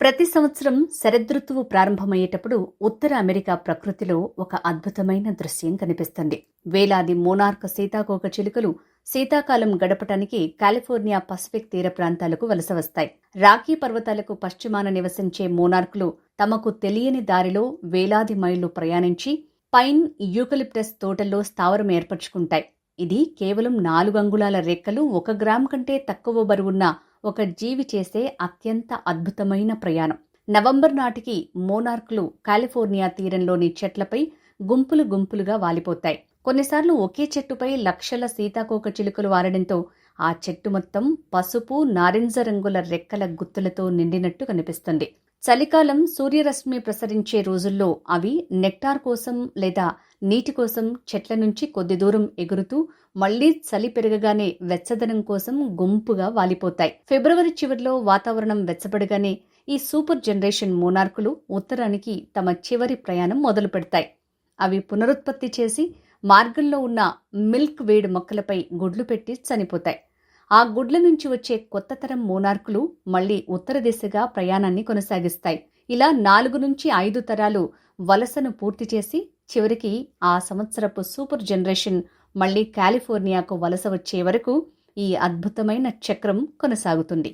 ప్రతి సంవత్సరం శరదృతువు ప్రారంభమయ్యేటప్పుడు ఉత్తర అమెరికా ప్రకృతిలో ఒక అద్భుతమైన దృశ్యం కనిపిస్తుంది. వేలాది మోనార్క్ సీతాకోక చిలుకలు శీతాకాలం గడపటానికి కాలిఫోర్నియా పసిఫిక్ తీర ప్రాంతాలకు వలస వస్తాయి. రాఖీ పర్వతాలకు పశ్చిమాన నివసించే మోనార్కులు తమకు తెలియని దారిలో వేలాది మైళ్ళు ప్రయాణించి పైన్ యూకలిప్టస్ తోటల్లో స్థావరం ఏర్పరచుకుంటాయి. ఇది కేవలం నాలుగు అంగుళాల రెక్కలు ఒక గ్రామ్ కంటే తక్కువ బరువున్న ఒక జీవి చేసే అత్యంత అద్భుతమైన ప్రయాణం. నవంబర్ నాటికి మోనార్క్లు కాలిఫోర్నియా తీరంలోని చెట్లపై గుంపులు గుంపులుగా వాలిపోతాయి. కొన్నిసార్లు ఒకే చెట్టుపై లక్షల సీతాకోక చిలుకలు వారడంతో ఆ చెట్టు మొత్తం పసుపు నారింజ రంగుల రెక్కల గుత్తులతో నిండినట్టు కనిపిస్తుంది. చలికాలం సూర్యరశ్మి ప్రసరించే రోజుల్లో అవి నెక్టార్ కోసం లేదా నీటి కోసం చెట్ల నుంచి కొద్ది దూరం ఎగురుతూ మళ్ళీ చలి పెరగగానే వెచ్చదనం కోసం గుంపుగా వాలిపోతాయి. ఫిబ్రవరి చివరిలో వాతావరణం వెచ్చబడగానే ఈ సూపర్ జనరేషన్ మోనార్కులు ఉత్తరానికి తమ చివరి ప్రయాణం మొదలు పెడతాయి అవి పునరుత్పత్తి చేసి మార్గంలో ఉన్న మిల్క్ వేడ్ మొక్కలపై గుడ్లు పెట్టి చనిపోతాయి. ఆ గుడ్ల నుంచి వచ్చే కొత్త తరం మోనార్కులు మళ్ళీ ఉత్తర దిశగా ప్రయాణాన్ని కొనసాగిస్తాయి. ఇలా నాలుగు నుంచి ఐదు తరాలు వలసను పూర్తి చేసి చివరికి ఆ సంవత్సరపు సూపర్ జనరేషన్ మళ్ళీ కాలిఫోర్నియాకు వలస వచ్చే వరకు ఈ అద్భుతమైన చక్రం కొనసాగుతుంది.